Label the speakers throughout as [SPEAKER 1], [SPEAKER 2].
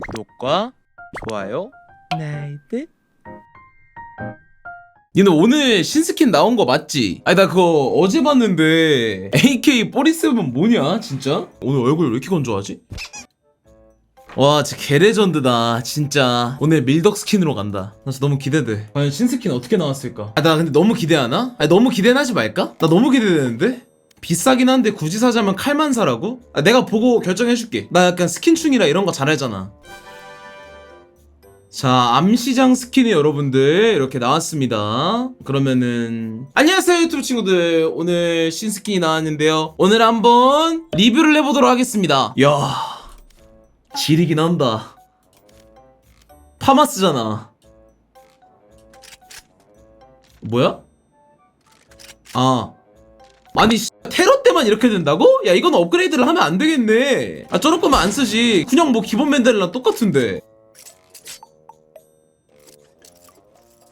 [SPEAKER 1] 구독과 좋아요 나이트 니는 오늘 신스킨 나온 거 맞지? 아니 나 그거 어제 봤는데 AK 47 뭐냐 진짜? 오늘 얼굴 왜 이렇게 건조하지? 와 진짜 개레전드다 진짜 오늘 밀덕 스킨으로 간다 나 진짜 너무 기대돼 과연 신스킨 어떻게 나왔을까 아 나 근데 너무 기대하나? 아니 너무 기대는 하지 말까? 나 너무 기대되는데? 비싸긴 한데 굳이 사자면 칼만 사라고? 아, 내가 보고 결정해줄게 나 약간 스킨충이라 이런 거잘 알잖아 자, 암시장 스킨이 여러분들 이렇게 나왔습니다. 그러면은 안녕하세요 유튜브 친구들. 오늘 신스킨이 나왔는데요. 오늘 한번 리뷰를 해보도록 하겠습니다. 야, 지리긴 한다. 파마스잖아. 뭐야? 아, 때 만 이렇게 된다고? 야 이건 업그레이드를 하면 안 되겠네. 아 저럴 거면 안 쓰지. 그냥 뭐 기본 맨들이랑 똑같은데.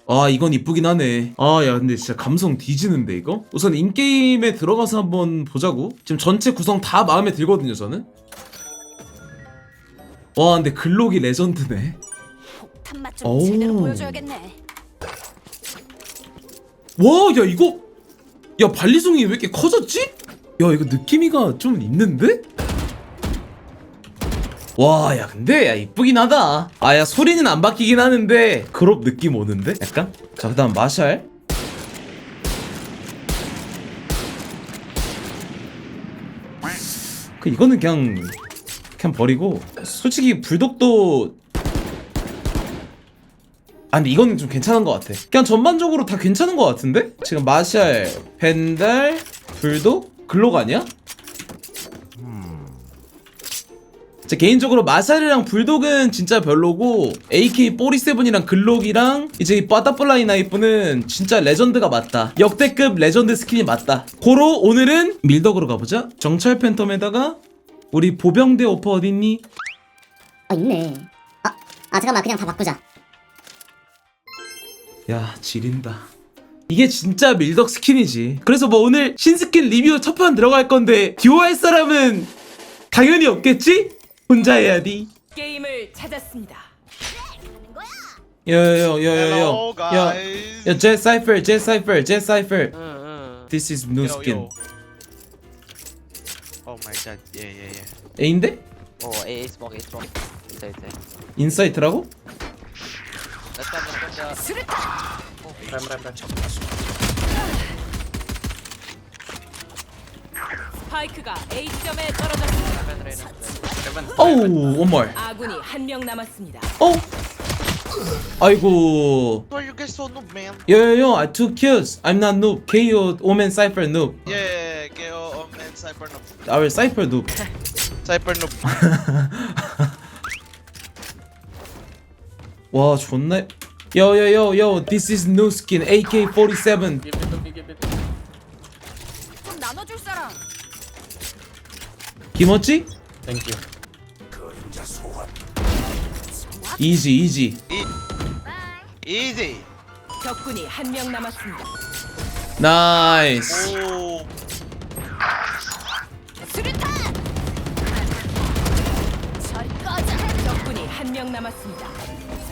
[SPEAKER 1] 아 이건 이쁘긴 하네 아 야 근데 진짜 감성 뒤지는데 이거? 우선 인게임에 들어가서 한번 보자고 지금 전체 구성 다 마음에 들거든요 저는 와 근데 글록이 레전드네
[SPEAKER 2] 폭탄. 제대로 보여줘야겠네.
[SPEAKER 1] 와 야 이거 야 발리송이 왜 이렇게 커졌지? 야 이거 느낌이가 좀 있는데? 와 야 근데 야 이쁘긴 하다. 아 야 소리는 안 바뀌긴 하는데. 그룹 느낌 오는데? 약간? 자 그 다음 마샬. 그 이거는 그냥 그냥 버리고. 솔직히 불독도. 아 근데 이건 좀 괜찮은 것 같아. 그냥 전반적으로 다 괜찮은 것 같은데? 지금 마샬, 벤달, 불독, 글록 아니야? 제 개인적으로 마샬이랑 불독은 진짜 별로고 AK47이랑 글록이랑 이제 이 바타플라이 나이프는 진짜 레전드가 맞다 역대급 레전드 스킨이 맞다 고로 오늘은 밀덕으로 가보자 정찰 팬텀에다가 우리 보병대 오퍼 어딨니?
[SPEAKER 3] 아 있네. 아, 아 잠깐만 그냥 다 바꾸자.
[SPEAKER 1] 야 지린다 이게 진짜 밀덕 스킨이지 그래서 뭐 오늘 신스킨 리뷰 첫 판 들어갈 건데 듀오 할 사람은 당연히 없겠지? 혼자 해야지
[SPEAKER 4] 게임을 찾았습니다.
[SPEAKER 1] 야야야야야야
[SPEAKER 5] Hello,
[SPEAKER 1] 야, 제 사이퍼, 제 사이퍼, 제 사이퍼. This is new skin.
[SPEAKER 5] Oh my god. Yeah, yeah, yeah.
[SPEAKER 1] A인데?
[SPEAKER 6] Oh, A, A smoke, A. Inside, inside.
[SPEAKER 1] 인사이트라고?
[SPEAKER 6] Let's come.
[SPEAKER 2] 수류탄.
[SPEAKER 6] Ram, ram, ram.
[SPEAKER 4] 스파이크가 A 점에 떨어졌습니다.
[SPEAKER 6] Ram, Ram, Ram.
[SPEAKER 1] 어우, 원말.
[SPEAKER 4] 아군이 한 명 남았습니다.
[SPEAKER 1] 어? 아이고.
[SPEAKER 5] So noob, man?
[SPEAKER 1] 요요요, I took kills. I'm not noob. KO, 오멘 사이퍼 noob.
[SPEAKER 5] Yeah, KO, oh man, Cypher noob.
[SPEAKER 1] Our 사이퍼 noob.
[SPEAKER 5] Cypher noob.
[SPEAKER 1] 와, 존나. 요요요요, this is new skin AK47.
[SPEAKER 2] 좀 나눠줄 사람.
[SPEAKER 1] 김어찌? 이지, 이지.
[SPEAKER 5] Easy.
[SPEAKER 4] 적군이 한 명 남았습니다.
[SPEAKER 1] 나이스.
[SPEAKER 2] 수류탄. 절 꺼져.
[SPEAKER 4] 적군이 한 명 남았습니다.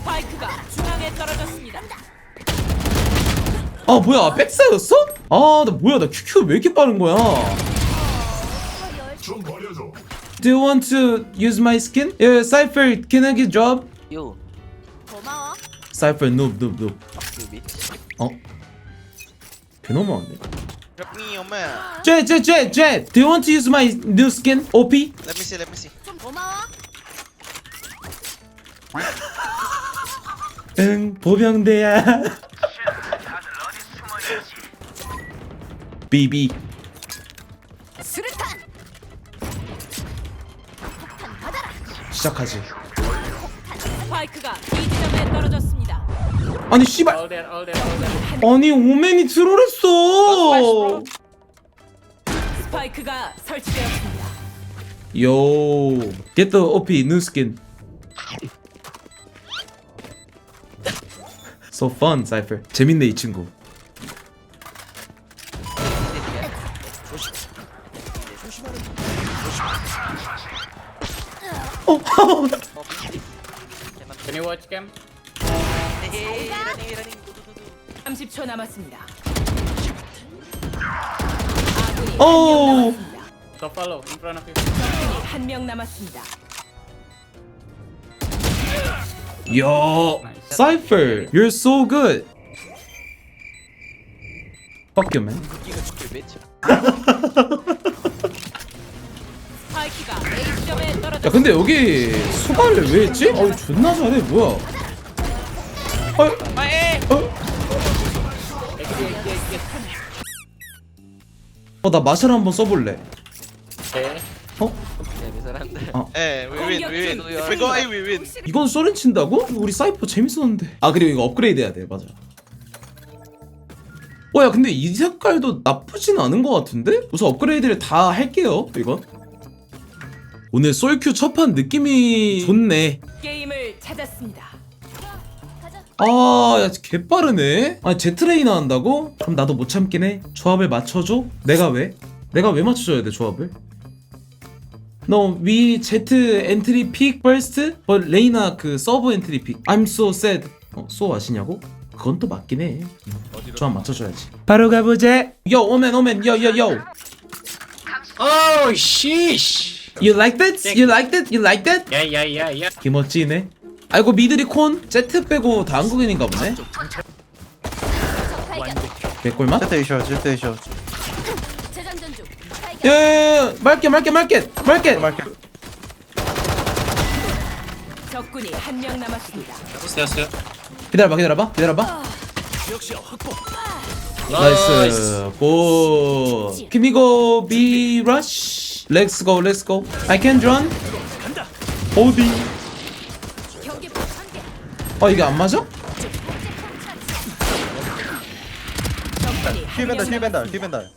[SPEAKER 4] 스파이크가 중앙에 떨어졌습니다.
[SPEAKER 1] 아, 뭐야, 백사였어? 아, 나 뭐야, 나 QQ 왜 이렇게 빠른 거야? Do you want to use my skin? Yeah, Cypher, can I get job?
[SPEAKER 6] You.
[SPEAKER 2] 고마워.
[SPEAKER 1] Cypher, noob, noob, noob.
[SPEAKER 6] Bitch.
[SPEAKER 1] 어? 개너무한데?
[SPEAKER 5] Drop me, oh man.
[SPEAKER 1] 쟤, 쟤, 쟤, 쟤! Do you want to use my new skin? OP?
[SPEAKER 5] Let me see, let me see.
[SPEAKER 2] 좀 고마워.
[SPEAKER 1] 응, 보병대야. BB.
[SPEAKER 2] 수류탄. 폭탄 받아라.
[SPEAKER 1] 시작하지.
[SPEAKER 4] 스파이크가 B 점에 떨어졌습니다.
[SPEAKER 1] 아니, 씨발! 아니, 오맨이 트롤했어!
[SPEAKER 4] 스파이크가 설치되었습니다.
[SPEAKER 1] Yo, get the OP new skin. So fun, Cypher. 재밌네 이 친구. 어,
[SPEAKER 6] Can you watch cam?
[SPEAKER 4] 30초 남았습니다.
[SPEAKER 1] 오.
[SPEAKER 6] Top follow in front of you.
[SPEAKER 4] 적군이 한명 남았습니다.
[SPEAKER 1] 야, Cypher, you're so good. Fuck you, man.
[SPEAKER 4] 스파이크가 A 떨어졌습니다.
[SPEAKER 1] 근데 여기 수발을 왜 했지? 어, 존나 잘해, 뭐야? 어, 어? 어, 나 마샬 한번 써볼래.
[SPEAKER 6] Okay.
[SPEAKER 1] 어?
[SPEAKER 6] Yeah, bisa
[SPEAKER 5] Eh, we win, we win.
[SPEAKER 6] 공격
[SPEAKER 5] If we go A, we win.
[SPEAKER 1] 이건 쏘렌 친다고? 우리 사이퍼 재밌었는데. 아, 그리고 이거 업그레이드 해야 돼, 맞아. 어, 야, 근데 이 색깔도 나쁘진 않은 것 같은데? 우선 업그레이드를 다 할게요, 이건. 오늘 솔큐 첫판 느낌이 좋네.
[SPEAKER 4] 게임을 찾았습니다.
[SPEAKER 1] 아, 야, 개빠르네. 아, 제트레이너 한다고? 그럼 나도 못 참긴 해. 조합을 맞춰줘? 내가 왜? 내가 왜 맞춰줘야 돼, 조합을? No, we Z entry pick first, but 레이나 그 서브 엔트리 픽. I'm so sad. 어, so 아시냐고? 그건 또 맞긴 해. 조합 맞춰줘야지. 바로 가보자. Yo, 오맨, 오맨, yo, yo, yo.
[SPEAKER 6] Oh, sheesh.
[SPEAKER 1] You like that? You like that? You like that?
[SPEAKER 6] Yeah, yeah, yeah, yeah.
[SPEAKER 1] 김어찌네. 아이고 미드리 콘 Z 빼고 다 한국인인가 보네.
[SPEAKER 2] 발견.
[SPEAKER 1] 개꿀맛?
[SPEAKER 7] 제테이쇼 제테이쇼
[SPEAKER 2] 재장전
[SPEAKER 1] 예예예 말게 말게 말게 말게
[SPEAKER 7] 말게.
[SPEAKER 4] 적군이 한 명 남았습니다.
[SPEAKER 1] 기다려봐 기다려봐 기다려봐. 나이스. 고 키미고 비 러쉬 렛츠 고 렛츠 고 I can run. 어디?
[SPEAKER 2] 경계폭 한 개.
[SPEAKER 1] 어 이게 안 맞아?
[SPEAKER 4] 적군이 힐한
[SPEAKER 7] 벤달 명힐 벤달. 힐 벤달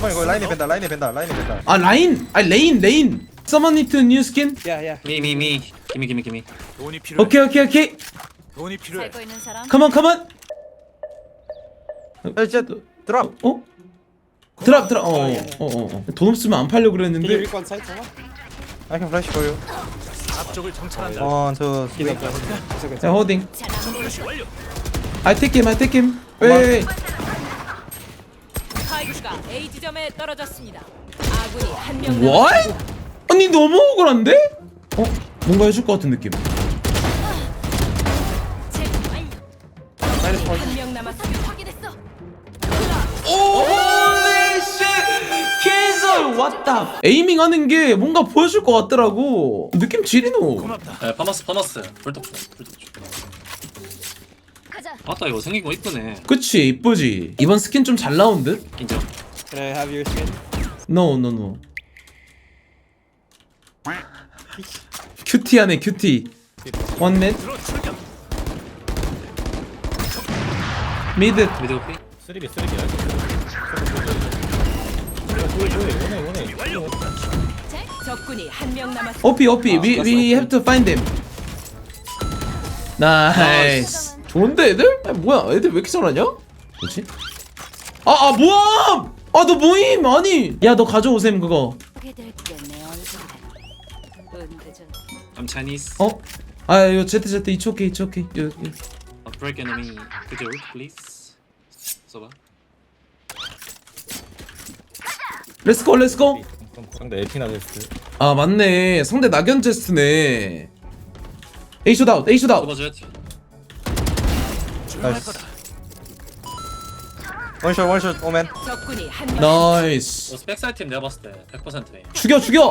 [SPEAKER 7] 정말 이거 라인이 벤달 라인이 벤달 라인이 벤달
[SPEAKER 1] 아 라인 아 레인 레인 Someone need to new skin
[SPEAKER 8] Me, me, me. Gimme, gimme, gimme.
[SPEAKER 9] 돈이 필요해.
[SPEAKER 1] 오케이 오케이 오케이
[SPEAKER 9] 돈이 필요해.
[SPEAKER 2] 살고 있는 사람.
[SPEAKER 1] come on come on
[SPEAKER 7] 야 이제 드랍
[SPEAKER 1] 어? 드랍 드랍 어어어돈 없으면 안 팔려고 그랬는데
[SPEAKER 7] I can flash for you
[SPEAKER 9] 앞쪽을 정찰한다.
[SPEAKER 7] two three
[SPEAKER 1] 야 호딩. I take him I take him 왜
[SPEAKER 4] 스파이크가 A 지점에 떨어졌습니다. 아군이 한명 남았습니다.
[SPEAKER 1] What? 아니 너무 억울한데? 어? 뭔가 해줄 것 같은 느낌
[SPEAKER 4] 적군이 한명 남았습니다.
[SPEAKER 2] 확인했어.
[SPEAKER 1] 캐설 왔다 에이밍 하는 게 뭔가 보여줄 것 같더라고 느낌 지리노
[SPEAKER 9] 고맙다.
[SPEAKER 8] 에, 파마스, 파마스. 불떡, 불떡. 아따, 이거 생긴 거 이쁘네.
[SPEAKER 1] 그치 이쁘지 이번 스킨 좀 잘 나온 듯?
[SPEAKER 8] 인정.
[SPEAKER 1] No no no 큐티하네 큐티
[SPEAKER 9] 출격.
[SPEAKER 1] 미드
[SPEAKER 8] 미드 오피.
[SPEAKER 4] 적군이 한 명 남았습니다.
[SPEAKER 1] 오피 오피 we, we have to find them 나이스 좋은데 애들? 아, 뭐야 애들 왜 이렇게 잘하냐? 뭐지? 아 아 모함! 아 너 모임 아니 야 너 가져오셈 그거
[SPEAKER 2] 내.
[SPEAKER 8] I'm Chinese.
[SPEAKER 1] 어? 아 이거 제트 제트 it's okay it's okay 요, 요.
[SPEAKER 8] Uh, break enemy. Could you please? 써봐.
[SPEAKER 1] 렛츠고 렛츠고
[SPEAKER 7] 상대 에피나 데스트
[SPEAKER 1] 아 맞네 상대 낙연 제스트네 에이쇼 다운 에이쇼 다운
[SPEAKER 8] 써봐 줘야
[SPEAKER 7] 나이스 원샷 원샷 오맨
[SPEAKER 4] 적군이 한 명.
[SPEAKER 1] 나이스
[SPEAKER 8] 너 백사이드 팀 내가 봤을 때 100%에.
[SPEAKER 1] 죽여 죽여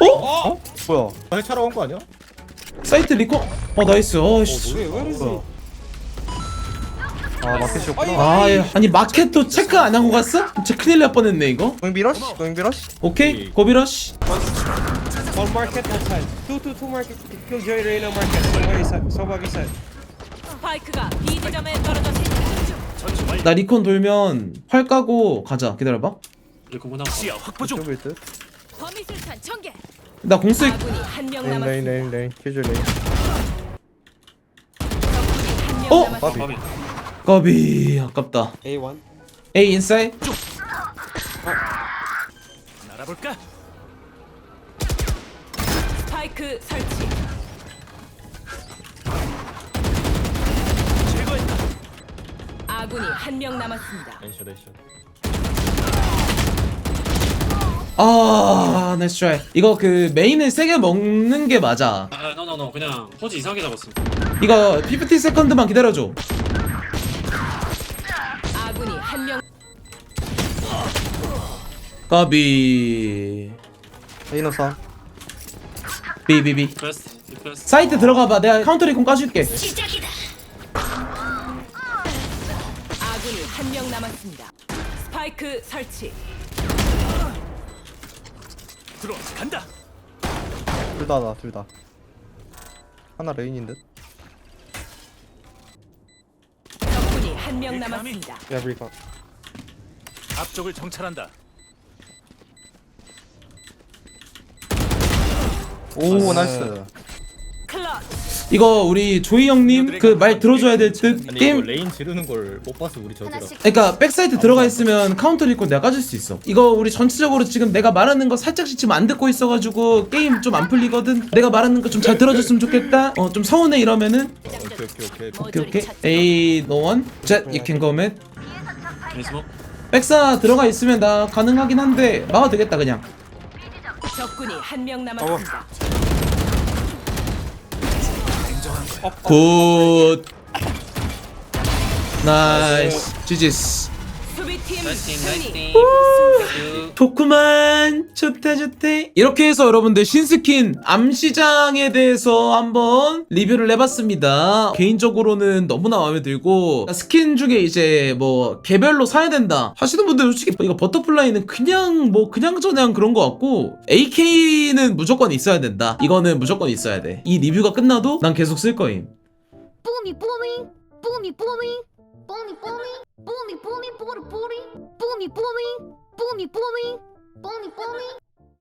[SPEAKER 1] 어?
[SPEAKER 7] 어? 뭐야 해차러 온거 아니야?
[SPEAKER 1] 사이트 리코 어 나이스 어씨
[SPEAKER 7] 뭐야 아 마켓이었구나
[SPEAKER 1] 아 예. 아니 마켓도 체크 안 하고 갔어? 진짜 큰일 날 뻔했네 이거
[SPEAKER 7] 고잉비러시? 고잉비러시?
[SPEAKER 1] 오케이 고비러시
[SPEAKER 10] One market outside. Two, two, two market. Killjoy Reyna market. Somebody side. Somebody side.
[SPEAKER 4] 스파이크가 B 지점에 떨어졌습니다.
[SPEAKER 9] 전투 완료.
[SPEAKER 1] 나 리콘 돌면 활 까고 가자 기다려봐
[SPEAKER 8] 이거 문화
[SPEAKER 9] 시야 확보 중.
[SPEAKER 7] 좁을 듯
[SPEAKER 2] 범위술탄 전개.
[SPEAKER 1] 나 공쓸
[SPEAKER 4] 아군이 한 명
[SPEAKER 7] 레인 레인
[SPEAKER 4] 남았습니다.
[SPEAKER 7] 레인 레인 킬줄 레인
[SPEAKER 4] 적군이 한명
[SPEAKER 1] 어?
[SPEAKER 4] 남았습니다.
[SPEAKER 8] 밥이.
[SPEAKER 1] 까비 아깝다
[SPEAKER 10] A1.
[SPEAKER 1] A 인사이드
[SPEAKER 9] 날아볼까?
[SPEAKER 4] 스파이크 설치. 아군이 한 명 남았습니다.
[SPEAKER 10] 나이스 나이스.
[SPEAKER 1] 아 나이스 트라이 이거 그 메인을 세게 먹는 게 맞아.
[SPEAKER 8] 아, 노노노 그냥 포지 이상하게 잡았어.
[SPEAKER 1] 이거 50 세컨드만 기다려줘.
[SPEAKER 4] 아군이 한 명
[SPEAKER 1] 까비.
[SPEAKER 7] 싸움
[SPEAKER 1] 비비비. 사이트 들어가봐. 내가 카운터 리콘 까줄게.
[SPEAKER 4] 아군 스파이크 설치.
[SPEAKER 9] 들어 간다.
[SPEAKER 7] 둘다 나 둘다 하나 레인인 듯
[SPEAKER 4] 적군이 한 명 남았습니다.
[SPEAKER 10] Have recon
[SPEAKER 9] 앞쪽을 정찰한다.
[SPEAKER 7] 오 나이스.
[SPEAKER 1] 이거 우리 조이 형님 그 말 들어줘야 될듯 게임?
[SPEAKER 10] 레인 지르는 걸못 봤어 우리 저기라
[SPEAKER 1] 그러니까 백사이트 들어가 있으면 카운터 리콘 내가 까줄 수 있어. 이거 우리 전체적으로 지금 내가 말하는 거 살짝씩 지금 안 듣고 있어가지고 게임 좀 안 풀리거든. 내가 말하는 거 좀 잘 들어줬으면 좋겠다. 어 좀 서운해 이러면은.
[SPEAKER 10] 오케이 오케이 오케이.
[SPEAKER 1] 오케이 오케이. A no one jet you can go mid
[SPEAKER 8] 에이스모.
[SPEAKER 1] 백사 들어가 있으면 나 가능하긴 한데 막아도 되겠다 그냥.
[SPEAKER 4] 적군이 한 명 남았습니다.
[SPEAKER 1] 굿. 나이스. 지지스
[SPEAKER 4] 팀 승리.
[SPEAKER 6] 팀
[SPEAKER 1] 좋구만. 좋대 좋대. 이렇게 해서 여러분들 신스킨 암시장에 대해서 한번 리뷰를 해봤습니다. 개인적으로는 너무나 마음에 들고 스킨 중에 이제 뭐 개별로 사야 된다 하시는 분들 솔직히 이거 버터플라이는 그냥 뭐 그냥 저냥 그런 것 같고 AK는 무조건 있어야 된다. 이거는 무조건 있어야 돼 이 리뷰가 끝나도 난 계속 쓸 거임.
[SPEAKER 3] 뿜이 뿜이. 뿜이 뿜이. 뿜이 뿜이 뿌미 뿌미 뿌리 뿌리 뿌미 뿌미 뿌미 뿌미 뿌미 뿌미